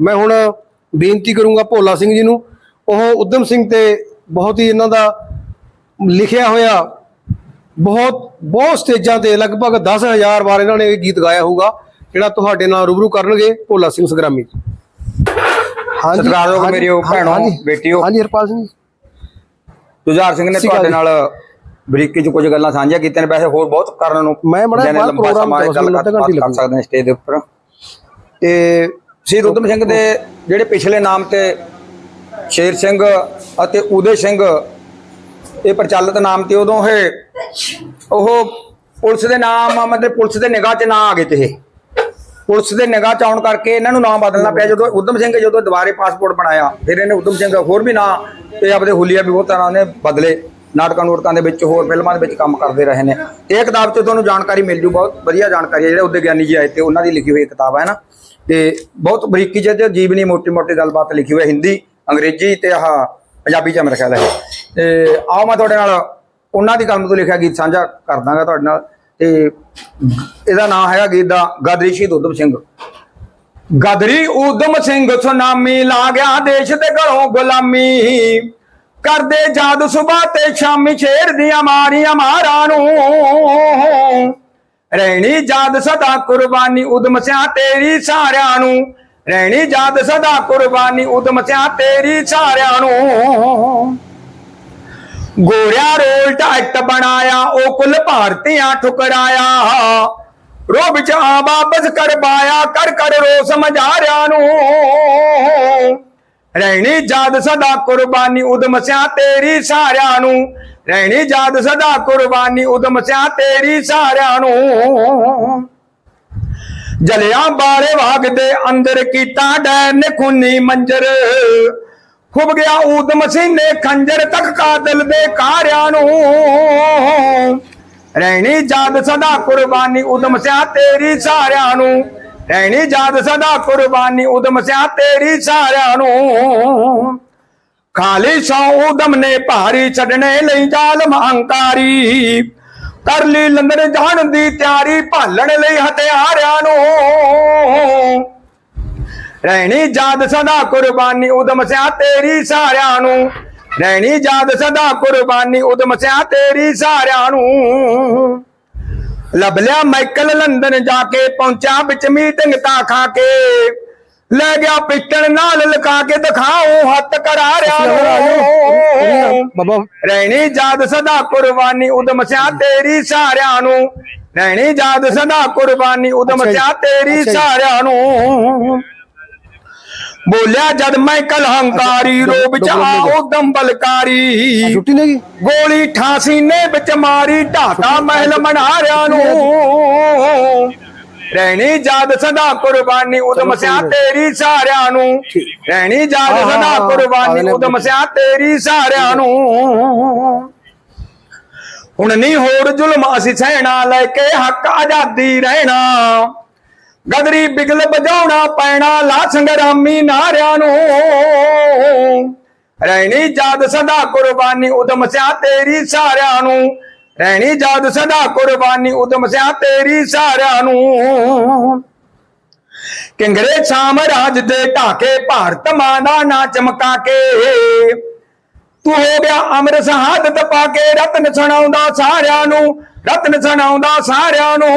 ਮੈਂ ਹੁਣ ਬੇਨਤੀ ਕਰੂੰਗਾ ਭੋਲਾ ਸਿੰਘ ਜੀ ਨੂੰ ਉਹ ਉਦਮ ਸਿੰਘ ਤੇ ਬਹੁਤ ਹੀ ਇਹਨਾਂ ਦਾ ਲਿਖਿਆ ਹੋਇਆ ਬਹੁਤ ਬਹੁਤ ਸਟੇਜਾਂ ਤੇ ਲਗਭਗ 10000 ਵਾਰ ਇਹਨਾਂ ਨੇ ਇਹ ਗੀਤ ਗਾਇਆ ਹੋਊਗਾ ਜਿਹੜਾ ਤੁਹਾਡੇ ਨਾਲ ਰੂਬਰੂ ਕਰਨਗੇ ਭੋਲਾ ਸਿੰਘ ਸੰਗਰਾਮੀ ਹਾਂਜੀ ਸਤਿਕਾਰਯੋਗ ਮੇਰਿਓ, ਭੈਣੋ, ਬੇਟੀਓ। ਹਾਂਜੀ ਹਰਪਾਲ ਸਿੰਘ ਜੁਝਾਰ ਸਿੰਘ ਨੇ ਤੁਹਾਡੇ ਨਾਲ ਬਰੀਕੀ ਚ ਕੁਝ ਗੱਲਾਂ ਸਾਂਝੀਆਂ ਕੀਤੀਆਂ ਨੇ ਵੈਸੇ ਹੋਰ ਬਹੁਤ ਕਰਨ ਨੂੰ ਮੈਂ ਬੜਾ ਲੰਬਾ ਪ੍ਰੋਗਰਾਮ ਸਮਾਂ ਗੱਲ ਕਰ। ਸਕਦੇ ਨੇ ਸਟੇਜ ਦੇ ਉੱਪਰ। ਤੇ ਸ਼ਹੀਦ ਉਦਮ ਸਿੰਘ ਦੇ ਜਿਹੜੇ ਪਿਛਲੇ ਨਾਮ ਤੇ ਸ਼ੇਰ ਸਿੰਘ ਅਤੇ ਉਦੇ ਸਿੰਘ ਇਹ ਪ੍ਰਚਲਿਤ ਨਾਮ ਤੇ ਉਦੋਂ ਇਹ ਉਹ ਪੁਲਿਸ ਦੇ ਨਾਮ ਮਤਲਬ ਪੁਲਿਸ ਦੇ ਨਿਗਾਹ 'ਚ ਨਾ ਆ ਗਏ ਤੇ ਇਹ। ਪੁਲਿਸ ਦੇ ਨਿਗਾਹ 'ਚ ਆਉਣ ਕਰਕੇ ਇਹਨਾਂ ਨੂੰ ਨਾਮ ਬਦਲਣਾ ਪਿਆ। ਜਦੋਂ ਉਦਮ ਸਿੰਘ ਜਦੋਂ ਦੁਬਾਰੇ ਪਾਸਪੋਰਟ ਬਣਾਇਆ ਫਿਰ ਇਹਨੇ ਉਦਮ ਸਿੰਘ ਹੋਰ ਵੀ ਨਾਂ ਤੇ ਆਪਦੇ ਹੁਲੀਆ ਵੀ ਬਹੁਤ ਤਰ੍ਹਾਂ ਨੇ ਬਦਲੇ। ਨਾਟਕਾਂ ਨੂਟਕਾਂ ਦੇ ਵਿੱਚ ਹੋਰ ਫਿਲਮਾਂ ਦੇ ਵਿੱਚ ਕੰਮ ਕਰਦੇ ਰਹੇ ਨੇ। ਇਹ ਕਿਤਾਬ 'ਚ ਤੁਹਾਨੂੰ ਜਾਣਕਾਰੀ ਮਿਲ ਜੂ, ਬਹੁਤ ਵਧੀਆ ਜਾਣਕਾਰੀ ਹੈ। ਜਿਹੜੇ ਉਹਦੇ ਗਿਆਨੀ ਜੀ ਆਏ ਤੇ ਉਹਨਾਂ ਦੀ ਲਿਖੀ ਹੋਈ ਕਿਤਾਬ ਹੈ ਨਾ। ਤੇ ਬਹੁਤ ਬਰੀਕੀ 'ਚ ਤੇ ਜੀਵਨੀ ਮੋਟੀ ਮੋਟੀ ਗੱਲਬਾਤ ਲਿਖੀ ਹੋਈ ਹੈ, ਹਿੰਦੀ, ਅੰਗਰੇਜ਼ੀ ਤੇ ਆਹ ਪੰਜਾਬੀ 'ਚ ਮੇਰੇ ਖਿਆਲ ਹੈ। ਤੇ ਆਓ ਮੈਂ ਤੁਹਾਡੇ ਨਾਲ ਉਹਨਾਂ ਦੀ ਕਲਮ ਤੋਂ ਲਿਖਿਆ ਗੀਤ ਸਾਂਝਾ ਕਰ ਦਾਂਗਾ ਤੁਹਾਡੇ ਨਾਲ। ਤੇ ਇਹਦਾ ਨਾਮ ਹੈਗਾ ਗੀਤ ਦਾ ਗਦਰੀ ਸ਼ਹੀਦ ਉਦਮ ਸਿੰਘ। ਗਦਰੀ ਉਦਮ ਸਿੰਘ ਸੁਨਾਮੀ ਲਾ ਗਿਆ ਦੇਸ਼ ਤੇ ਘਰੋਂ ਗੁਲਾਮੀ। ਕਰਦੇ ਜਾਦ ਸੁਬਾ ਤੇ ਸ਼ਾਮੀ ਸ਼ੇਰ ਦੀਆਂ ਮਾਰੀਆਂ ਮਾਰਾਂ ਨੂੰ। ਰਹਿਣੀ ਜਾਦ ਸਦਾ ਕੁਰਬਾਨੀ ਉਦਮ ਸਿਆ ਤੇਰੀ ਸਾਰਿਆਂ ਨੂੰ। ਰਹਿਣੀ ਜਾਦ ਸਦਾ ਕੁਰਬਾਨੀ ਉਦਮ ਸਿਆ ਤੇਰੀ ਸਾਰਿਆਂ ਨੂੰ। ਗੋਰਿਆ ਰੋਲ ਟਾਈਟ ਬਣਾਇਆ, ਉਹ ਕੁੱਲ ਭਾਰਤੀਆਂ ਠੁਕਰਾਇਆ। ਰੋ ਵਿੱਚ ਆ ਵਾਪਸ ਕਰਵਾਇਆ ਕਰ ਕਰ ਰੋ ਸਮਝਾਰਿਆਂ ਨੂੰ। ਰਹਿਣੀ ਜਾਦ ਸਦਾ ਕੁਰਬਾਨੀ ਉਦਮ ਸਿਆ ਤੇਰੀ ਸਾਰਿਆਂ ਨੂੰ। ਰਹਿਣੀ ਜਾਦ ਸਦਾ ਕੁਰਬਾਨੀ ਉਦਮ ਸਿਆ ਤੇਰੀ ਸਾਰਿਆਂ ਨੂੰ। ਜਲਿਆ ਬਾਲੇ ਬਾਗ ਦੇ ਅੰਦਰ ਕੀਤਾ ਡੈਰ ਨੇ ਖੂਨੀ ਮੰਜਰ। ਖੁੱਬ ਗਿਆ ਊਦ ਮਸੀਨੇ ਖੰਜਰ ਤੱਕ ਕਾਦਲ ਦੇ ਕਾਰਿਆਂ ਨੂੰ। ਰਹਿਣੀ ਜਾਦ ਸਦਾ ਕੁਰਬਾਨੀ ਉਦਮ ਸਿਆ ਤੇਰੀ ਸਾਰਿਆਂ ਨੂੰ। ਰਹਿਣੀ ਜਾਦ ਸਦਾ ਕੁਰਬਾਨੀ, ਉਦਮ ਸਿਆ ਤੇਰੀ ਸਾਰਿਆਂ ਨੂੰ। ਖਾਲੀ ਸੌ ਉਦਮ ਨੇ ਭਾਰੀ ਛੱਡਣੇ ਲਈ ਜ਼ਾਲਮ ਹੰਕਾਰੀ ਕਰ ਲਈ ਲੰਦਰ ਜਾਣ ਦੀ ਤਿਆਰੀ ਭਾਲਣ ਲਈ ਹਥਿਆਰਿਆਂ ਨੂੰ। ਰਹਿਣੀ ਜਾਦ ਸਦਾ ਕੁਰਬਾਨੀ, ਉਦਮ ਸਿਆ ਤੇਰੀ ਸਾਰਿਆਂ ਨੂੰ। ਰਹਿਣੀ ਜਾਦ ਸਦਾ ਕੁਰਬਾਨੀ, ਉਦਮ ਸਿਆ ਤੇਰੀ ਸਾਰਿਆਂ ਨੂੰ। ਲੱਭ ਲਿਆ ਮਾਈਕਲ ਲੰਡਨ ਜਾ ਕੇ ਪਹੁੰਚਾ ਵਿੱਚ ਮੀਟਿੰਗ ਤਾਂ ਖਾ ਕੇ। ਲੈ ਗਿਆ ਪਿੱਟਣ ਨਾਲ ਲਗਾ ਕੇ ਦਿਖਾਓ ਹੱਥ ਕਰਾਰਿਆਂ ਨੂੰ ਬਾਬਾ। ਰਹਿਣੀ ਜਾਦ ਸਦਾ ਕੁਰਬਾਨੀ ਉਦਮ ਸਿਆ ਤੇਰੀ ਸਾਰਿਆਂ ਨੂੰ। ਰਹਿਣੀ ਜਾਦ ਸਦਾ ਕੁਰਬਾਨੀ ਉਦਮ। ਸਿਆ ਤੇਰੀ। ਸਾਰਿਆਂ ਨੂੰ। ਬੋਲਿਆ ਜਦ ਮੈਂ ਕਲਹੰਕਾਰੀ ਰੋਬ ਚ ਆ ਉਦਮ ਬਲਕਾਰੀ ਛੁੱਟੀ ਗਈ ਗੋਲੀ ਠਾਸੀ ਨੇ ਵਿੱਚ ਮਾਰੀ ਢਾਕਾ ਮਹਿਲ ਮਨਾਰਿਆਂ ਨੂੰ। ਰਹਿਣੀ ਜਾਦ ਸਦਾ ਕੁਰਬਾਨੀ ਉਦਮ ਸਿਆ ਤੇਰੀ ਸਾਰਿਆਂ ਨੂੰ। ਰਹਿਣੀ ਜਾਦ ਸਦਾ ਕੁਰਬਾਨੀ ਉਦਮ ਸਿਆ ਤੇਰੀ ਸਾਰਿਆਂ ਨੂੰ। ਹੁਣ ਨਹੀਂ ਹੋਰ ਜ਼ੁਲਮ ਅਸੀਂ ਸਹਿਣਾ ਲੈ ਕੇ ਹੱਕ ਆਜ਼ਾਦੀ ਰਹਿਣਾ। ਗਦਰੀ ਬਿਗਲ ਵਜਾਉਣਾ ਪੈਣਾ ਲਾ ਸੰਗਰਾਮੀ ਨਾਰਿਆਂ ਨੂੰ। ਰਹਿਣੀ ਜਾਦ ਸਦਾ ਕੁਰਬਾਨੀ, ਉਦਮ ਸਿਆ ਤੇਰੀ ਸਾਰਿਆਂ ਨੂੰ। ਰਹਿਣੀ ਜਾਦ ਸਦਾ ਕੁਰਬਾਨੀ, ਉਦਮ ਸਿਆ ਤੇਰੀ ਸਾਰਿਆਂ ਨੂੰ। ਕਿੰਗਰੇ ਸਾਮਰਾਜ ਦੇ ਢਾਕੇ, ਭਾਰਤ ਮਾਂ ਦਾ ਨਾ ਚਮਕਾ ਕੇ ਤੂੰ ਹੋ ਗਿਆ ਅਮਰ ਸ਼ਹਾਦਤ ਪਾ ਕੇ ਰਤਨ ਸੁਣਾਉਂਦਾ ਸਾਰਿਆਂ ਨੂੰ, ਰਤਨ ਸੁਣਾਉਂਦਾ ਸਾਰਿਆਂ ਨੂੰ।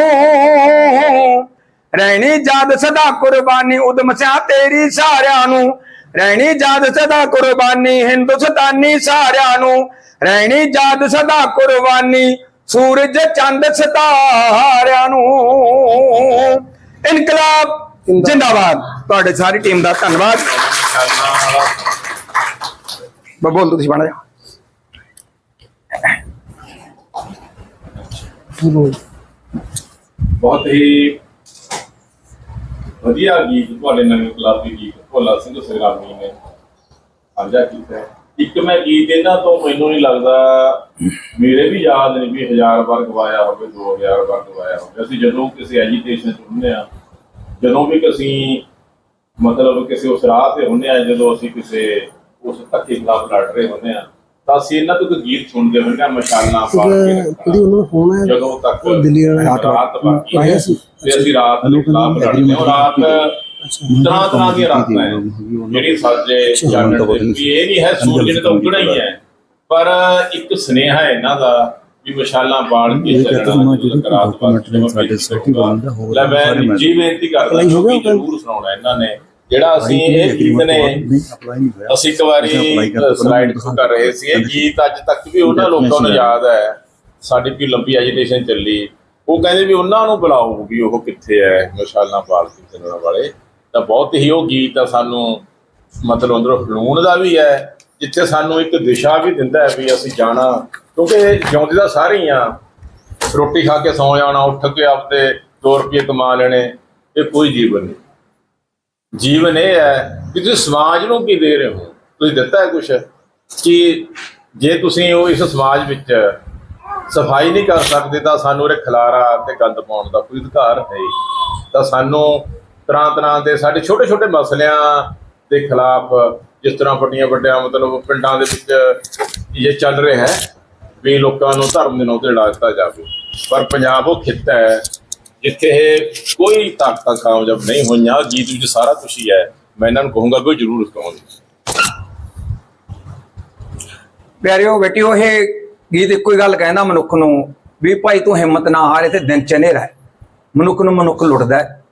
ਰਹਿਣੀ ਜਾਦ ਸਦਾ ਕੁਰਬਾਨੀ, ਉਦਮ ਸਿਆ ਤੇਰੀ ਸਾਰਿਆਂ ਨੂੰ। ਰਹਿਣੀ ਜਾਦ ਸਦਾ ਕੁਰਬਾਨੀ, ਹਿੰਦੁਸਤਾਨੀ ਸਾਰਿਆਂ ਨੂੰ। ਰਹਿਣੀ ਜਾਦ ਸਦਾ ਕੁਰਬਾਨੀ, ਸੂਰਜ ਚੰਦ ਸਿਤਾਰਿਆਂ ਨੂੰ। ਇਨਕਲਾਬ ਜਿੰਦਾਬਾਦ। ਤੁਹਾਡੇ ਸਾਰੀ ਟੀਮ ਦਾ ਧੰਨਵਾਦ। ਬਬੋਲ ਤੁਸੀਂ ਬਣਾ ਜਾ ਬਹੁਤ ਹੀ ਵਧੀਆ ਗੀਤ, ਤੁਹਾਡੇ ਨਵੇਂ ਗੁਲਾਬੀ ਗੀਤ, ਭੋਲਾ ਸਿੰਘ ਸੰਗਰਾਮੀ ਨੇ ਸਾਂਝਾ ਕੀਤਾ। ਇੱਕ ਮੈਂ ਗੀਤ ਇਹਨਾਂ ਤੋਂ ਮੈਨੂੰ ਨਹੀਂ ਲੱਗਦਾ, ਮੇਰੇ ਵੀ ਯਾਦ ਨਹੀਂ ਵੀ ਹਜ਼ਾਰ ਵਾਰ ਗਵਾਇਆ ਹੋਵੇ 2000 ਵਾਰ ਗਵਾਇਆ ਹੋਵੇ। ਅਸੀਂ ਜਦੋਂ ਕਿਸੇ ਐਜੀਟੇਸ਼ਨ ਚ ਹੁੰਦੇ ਆ ਜਦੋਂ ਵੀ ਅਸੀਂ ਮਤਲਬ ਕਿਸੇ ਉਸ ਰਾਹ ਤੇ ਹੁੰਦੇ ਆ ਜਦੋਂ ਅਸੀਂ ਕਿਸੇ ਉਸ ਧੱਕੇ ਖਿਲਾਫ ਲੜ ਰਹੇ ਹੁੰਦੇ ਆ ਤਾਂ ਅਸੀਂ ਇਹਨਾਂ ਤੋਂ ਕੋਈ ਗੀਤ ਸੁਣਦੇ ਹੁੰਦੇ ਆ ਮਸ਼ਾਲਾਂ ਪਾ ਕੇ ਰੱਖਣਾ। ਉਹਨਾਂ ਨੂੰ ਹੋਣਾ ਹੈ ਜਦੋਂ ਤੱਕ ਉਹ ਦਿੱਲੀ ਵਾਲੇ ਰਾਤ ਬਾਕੀ ਹੈ ਆਇਆ ਸੀ। ਤੇ ਅਸੀਂ ਰਾਤ ਦੇ ਖਿਲਾਫ ਲੜਦੇ ਹਾਂ। ਰਾਤ ਤਰ੍ਹਾਂ ਤਰ੍ਹਾਂ ਦੀਆਂ ਰਾਤਾਂ ਹੈ ਜਿਹੜੀ ਚਾਨਣ ਦੇ ਵੀ ਇਹ ਨਹੀਂ ਹੈ ਸੂਰਜ ਨੇ ਤਾਂ ਉੱਗਣਾ ਹੀ ਹੈ। ਪਰ ਇੱਕ ਸੁਨੇਹਾ ਹੈ ਇਹਨਾਂ ਦਾ ਵੀ ਮਸ਼ਾਲਾਂ ਬਾਲ ਕੇ ਚੱਲਣਾ ਮੈਂ ਜਿਹੜੀ ਰਾਤ document ਨੇ ਬਾਅਦ ਸਾਡੇ society ਵਾਲਿਆਂ ਦਾ ਹੋਰ ਲੈ ਮੈਂ ਜੀ ਬੇਨਤੀ ਕਰਦਾ ਹੋ ਕਿ ਜ਼ਰੂਰ ਸੁਣਾਉਣਾ ਇਹਨਾਂ ਨੇ। ਜਿਹੜਾ ਅਸੀਂ ਇਹ ਗੀਤ ਨੇ ਅਸੀਂ ਇੱਕ ਵਾਰੀ ਤੋਂ ਸਲਾਈਡ ਪਹਿਲਾਂ ਕਰ ਰਹੇ ਸੀ ਇਹ ਗੀਤ ਅੱਜ ਤੱਕ ਵੀ ਉਹਨਾਂ ਲੋਕਾਂ ਨੂੰ ਯਾਦ ਹੈ। ਸਾਡੀ ਵੀ ਲੰਬੀ ਐਜੀਟੇਸ਼ਨ ਚੱਲੀ। ਉਹ ਕਹਿੰਦੇ ਵੀ ਉਹਨਾਂ ਨੂੰ ਬੁਲਾਓ ਵੀ ਉਹ ਕਿੱਥੇ ਹੈ ਮਸ਼ਾਲਾਂ ਬਾਲ ਕੇ ਚੱਲਣ ਵਾਲੇ। ਤਾਂ ਬਹੁਤ ਹੀ ਉਹ ਗੀਤ ਆ ਸਾਨੂੰ ਮਤਲਬ ਅੰਦਰੋਂ ਖਲੂਣ ਦਾ ਵੀ ਹੈ ਜਿੱਥੇ ਸਾਨੂੰ ਇੱਕ ਦਿਸ਼ਾ ਵੀ ਦਿੰਦਾ ਹੈ ਵੀ ਅਸੀਂ ਜਾਣਾ। ਕਿਉਂਕਿ ਜਿਉਂਦੇ ਦਾ ਸਾਰੇ ਹੀ ਆ। ਰੋਟੀ ਖਾ ਕੇ ਸੌ ਜਾਣਾ ਉੱਠ ਕੇ ਆਪਦੇ 2 ਰੁਪਏ ਕਮਾ ਲੈਣੇ ਇਹ ਕੋਈ ਜੀਵਨ ਨਹੀਂ। ਜੀਵਨ ਇਹ ਹੈ ਕਿ ਤੁਸੀਂ ਸਮਾਜ ਨੂੰ ਕੀ ਦੇ ਰਹੇ ਹੋ? ਤੁਸੀਂ ਦਿੱਤਾ ਹੈ ਕੁਝ ਕਿ ਜੇ ਤੁਸੀਂ ਉਹ ਇਸ ਸਮਾਜ ਵਿੱਚ ਸਫ਼ਾਈ ਨਹੀਂ ਕਰ ਸਕਦੇ, ਤਾਂ ਸਾਨੂੰ ਉਹਦੇ ਖਲਾਰਾ ਤੇ ਗੰਦ ਪਾਉਣ ਦਾ ਕੋਈ ਅਧਿਕਾਰ ਹੈ ਤਾਂ ਸਾਨੂੰ ਤਰ੍ਹਾਂ ਤਰ੍ਹਾਂ ਦੇ ਸਾਡੇ ਛੋਟੇ ਛੋਟੇ ਮਸਲਿਆਂ ਦੇ ਖਿਲਾਫ ਜਿਸ ਤਰ੍ਹਾਂ ਵੱਡੀਆਂ ਵੱਡਿਆਂ ਮਤਲਬ ਪਿੰਡਾਂ ਦੇ ਵਿੱਚ ਇਹ ਚੱਲ ਰਿਹਾ ਹੈ, ਵੀ ਲੋਕਾਂ ਨੂੰ ਧਰਮ ਦੇ ਨਾਂ ਤੇ ਲੜਾ ਦਿੱਤਾ ਜਾਵੇ। ਪਰ ਪੰਜਾਬ ਉਹ ਖਿੱਤਾ ਹੈ ਜਿੱਥੇ ਇਹ ਕੋਈ ਤਾਕਤਾਂ ਕਾਮਯਾਬ ਨਹੀਂ ਹੋਈਆਂ, ਗੀਤ ਵਿੱਚ ਸਾਰਾ ਕੁਝ ਹੀ ਹੈ। ਮੈਂ ਇਹਨਾਂ ਨੂੰ ਕਹੂੰਗਾ ਕਿ ਉਹ ਜ਼ਰੂਰ ਸੁਣਾਉਣ ਪਿਆਰਿਓ, ਬੇਟਿਓ, ਇਹ ਗੀਤ ਇੱਕੋ ਹੀ ਗੱਲ ਕਹਿੰਦਾ ਮਨੁੱਖ ਨੂੰ ਵੀ ਭਾਈ ਤੂੰ ਹਿੰਮਤ ਨਾ ਹਾਰ ਤੇ ਦਿਨ ਚ ਹਨੇਰਾ ਹੈ। ਮਨੁੱਖ ਨੂੰ ਮਨੁੱਖ ਲੁੱਟਦਾ ਹੈ।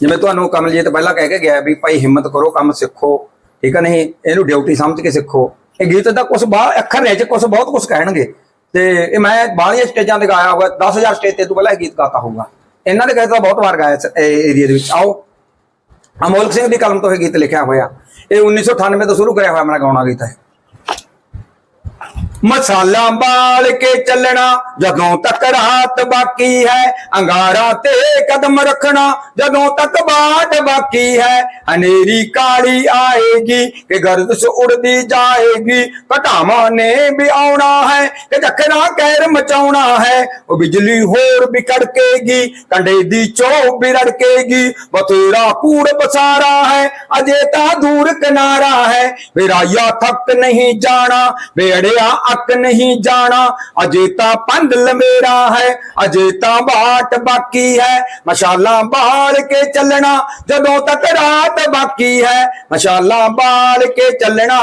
ਜਿਵੇਂ ਤੁਹਾਨੂੰ ਕਮਲਜੀਤ ਪਹਿਲਾਂ ਕਹਿ ਕੇ ਗਿਆ ਵੀ ਭਾਈ ਹਿੰਮਤ ਕਰੋ, ਕੰਮ ਸਿੱਖੋ, ਠੀਕ ਹੈ ਨਹੀਂ? ਇਹਨੂੰ ਡਿਊਟੀ ਸਮਝ ਕੇ ਸਿੱਖੋ। ਇਹ ਗੀਤ ਦਾ ਕੁਝ ਬਾਹਰ ਅੱਖਰ ਰਹਿ ਚ ਕੁਝ ਬਹੁਤ ਕੁਝ ਕਹਿਣਗੇ। ਤੇ ਇਹ ਮੈਂ ਬਾਹਲੀਆਂ ਸਟੇਜਾਂ ਤੇ ਗਾਇਆ ਹੋਇਆ 10000 ਸਟੇਜ ਤੇ ਤੂੰ ਪਹਿਲਾਂ ਇਹ ਗੀਤ ਗਾਤਾ ਹੋਊਗਾ। ਇਹਨਾਂ ਦੇ ਗੀਤ ਤਾਂ ਬਹੁਤ ਵਾਰ ਗਾਇਆ ਇਸ ਏਰੀਆ ਦੇ ਵਿੱਚ। ਆਓ। ਅਮੋਲਕ ਸਿੰਘ ਦੀ ਕਲਮ ਤੋਂ ਇਹ ਗੀਤ ਲਿਖਿਆ ਹੋਇਆ। ਇਹ 1998 ਤੋਂ ਸ਼ੁਰੂ ਕਰਿਆ ਹੋਇਆ ਮੇਰਾ ਗਾਉਣਾ ਗੀਤ ਹੈ ਮਸਾਲਾ ਬਾਲ ਕੇ ਚੱਲਣਾ, ਜਦੋਂ ਤੱਕ ਰਾਤ ਬਾਕੀ ਹੈ, ਅੰਗਾਰਾਂ ਤੇ ਕਦਮ ਰੱਖਣਾ, ਜਦੋਂ ਤੱਕ ਬਾਟ ਬਾਕੀ ਹੈ, ਹਨੇਰੀ ਕਾਲੀ ਆਏਗੀ, ਕਿ ਗਰਦਸ਼ ਉੜਦੀ ਜਾਏਗੀ, ਘਟਾਵਾਂ ਨੇ ਵੀ ਆਉਣਾ ਹੈ, ਕਿ ਚੱਕਰਾਂ ਕਹਿਰ ਮਚਾਉਣਾ ਹੈ, ਉਹ ਬਿਜਲੀ ਹੋਰ ਵੀ ਕੜਕੇਗੀ, ਕੰਡੇ ਦੀ ਚੋ ਵੀ ਰੜਕੇਗੀ, ਬਥੇਰਾ ਕੂੜ ਬਸਾਰਾ ਹੈ, ਅਜੇ ਤਾਂ ਦੂਰ ਕਿਨਾਰਾ ਹੈ ਵਿਰਾਇਆ ਥੱਕ ਨਹੀਂ ਜਾਣਾ ਵੇੜਿਆ ਅੱਕ ਨਹੀਂ ਜਾਣਾ ਅਜੇ ਤਾਂ ਪੰਧ ਲੰਮੇਰਾ ਹੈ ਅਜੇ ਤਾਂ ਬਾਟ ਬਾਕੀ ਹੈ ਮਸ਼ਾਲਾਂ ਬਾਲ ਕੇ ਚੱਲਣਾ ਜਦੋਂ ਤੱਕ ਰਾਤ ਬਾਕੀ ਹੈ ਮਸ਼ਾਲਾਂ ਬਾਲ ਕੇ ਚੱਲਣਾ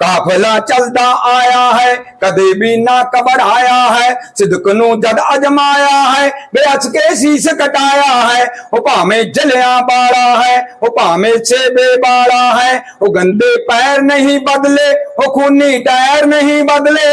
ਕਾਫਲਾ ਚੱਲਦਾ ਆਇਆ ਹੈ, ਕਦੇ ਵੀ ਨਾ ਘਬਰਾਇਆ ਹੈ, ਸਿਦਕ ਨੂੰ ਜਦ ਅਜਮਾਇਆ ਹੈ, ਬੇਅਸ ਕੇ ਸੀਸ ਕਟਾਇਆ ਹੈ, ਉਹ ਭਾਵੇਂ ਜਲਿਆਂ ਵਾਲਾ ਹੈ, ਉਹ ਭਾਵੇਂ ਸੇਬੇ ਵਾਲਾ ਹੈ, ਉਹ ਗੰਦੇ ਪੈਰ ਨਹੀਂ ਬਦਲੇ, ਉਹ ਖੂਨੀ ਟਾਇਰ ਨਹੀਂ ਬਦਲੇ।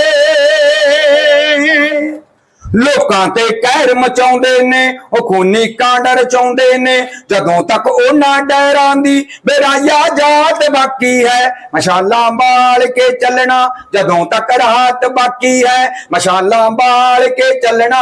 ਲੋਕਾਂ ਤੇ ਕਹਿਰ ਮਚਾਉਂਦੇ ਨੇ, ਉਹ ਖੂਨੀ ਕਾਂਡ ਰਚਾਉਂਦੇ ਨੇ। ਜਦੋਂ ਤੱਕ ਉਹਨਾਂ ਡੈਰਾਂ ਦੀ ਬੇਰਾਇਆ ਜਾਤ ਬਾਕੀ ਹੈ, ਮਸ਼ਾਲਾਂ ਬਾਲ ਕੇ ਚੱਲਣਾ, ਜਦੋਂ ਤੱਕ ਰਾਤ ਬਾਕੀ ਹੈ, ਮਸ਼ਾਲਾਂ ਬਾਲ ਕੇ ਚੱਲਣਾ।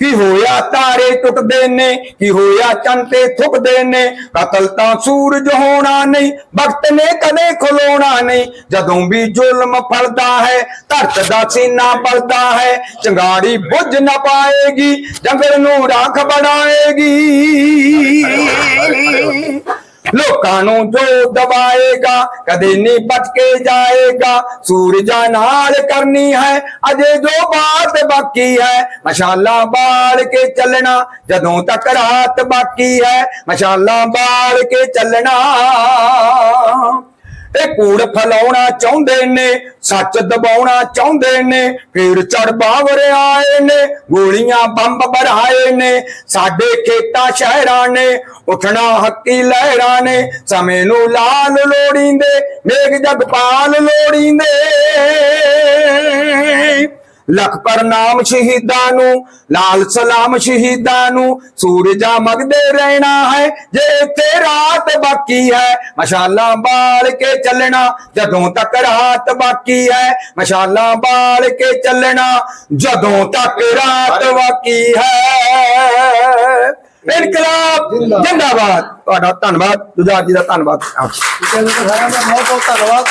ਕੀ ਹੋਇਆ ਤਾਰੇ ਟੁੱਟਦੇ ਨੇ? ਕੀ ਹੋਇਆ ਚੰਨ ਤੇ ਥੁੱਕਦੇ ਨੇ? ਕਤਲ ਤਾਂ ਸੂਰਜ ਹੋਣਾ ਨਹੀਂ, ਵਕਤ ਨੇ ਕਦੇ ਖਲੋਣਾ ਨਹੀਂ। ਜਦੋਂ ਵੀ ਜ਼ੁਲਮ ਫਲਦਾ ਹੈ, ਧਰਤ ਦਾ ਸੀਨਾ ਬਲਦਾ ਹੈ, ਚੰਗਾੜੀ ਬੁੱਝ ਨਾ ਪਾਏਗੀ, ਜੰਗਲ ਨੂੰ ਰਾਖ ਬਣਾਏਗੀ। ਲੋਕਾਂ ਨੂੰ ਜੋ ਦਬਾਏਗਾ ਕਦੇ ਨਹੀਂ ਬਚ ਕੇ ਜਾਏਗਾ ਸੂਰਜਾਂ ਨਾਲ ਕਰਨੀ ਹੈ ਅਜੇ ਜੋ ਬਾਤ ਬਾਕੀ ਹੈ ਮਸ਼ਾਲਾ ਬਾਲ ਕੇ ਚੱਲਣਾ ਜਦੋਂ ਤੱਕ ਰਾਤ ਬਾਕੀ ਹੈ ਮਸ਼ਾਲਾ ਬਾਲ ਕੇ ਚੱਲਣਾ ਇਹ ਕੂੜ ਫਲਾਉਣਾ ਚਾਹੁੰਦੇ ਨੇ, ਸੱਚ ਦਬਾਉਣਾ ਚਾਹੁੰਦੇ ਨੇ, ਫਿਰ ਚੜ ਬਾਵਰ ਆਏ ਨੇ, ਗੋਲੀਆਂ ਬੰਬ ਬਰਾਏ ਨੇ, ਸਾਡੇ ਖੇਤਾਂ ਸ਼ਹਿਰਾਂ ਨੇ, ਉਠਣਾ ਹੱਕੀ ਲਹਿਰਾਂ ਨੇ, ਸਮੇਂ ਨੂੰ ਲਾਲ ਲੋੜੀਂਦੇ, ਮੇਘ ਜਗਪਾਲ ਲੋੜੀਂਦੇ। ਲੱਖ ਪ੍ਰਣਾਮ ਸ਼ਹੀਦਾਂ ਨੂੰ, ਲਾਲ ਸਲਾਮ ਸ਼ਹੀਦਾਂ ਨੂੰ, ਸੂਰਜਾ ਮਗਦੇ ਰਹਿਣਾ ਹੈ, ਜੇ ਇੱਥੇ ਰਾਤ ਬਾਕੀ ਹੈ, ਮਸ਼ਾਲਾਂ ਬਾਲ ਕੇ ਚੱਲਣਾ, ਜਦੋਂ ਤੱਕ ਰਾਤ ਬਾਕੀ ਹੈ, ਮਸ਼ਾਲਾ ਬਾਲ ਕੇ ਚੱਲਣਾ, ਜਦੋਂ ਤੱਕ ਰਾਤ ਬਾਕੀ ਹੈ। ਇਨਕਲਾਬ ਜਿੰਦਾਬਾਦ। ਤੁਹਾਡਾ ਧੰਨਵਾਦ ਦੁਦਾਰ ਜੀ ਦਾ ਧੰਨਵਾਦ। ਬਹੁਤ ਬਹੁਤ ਧੰਨਵਾਦ।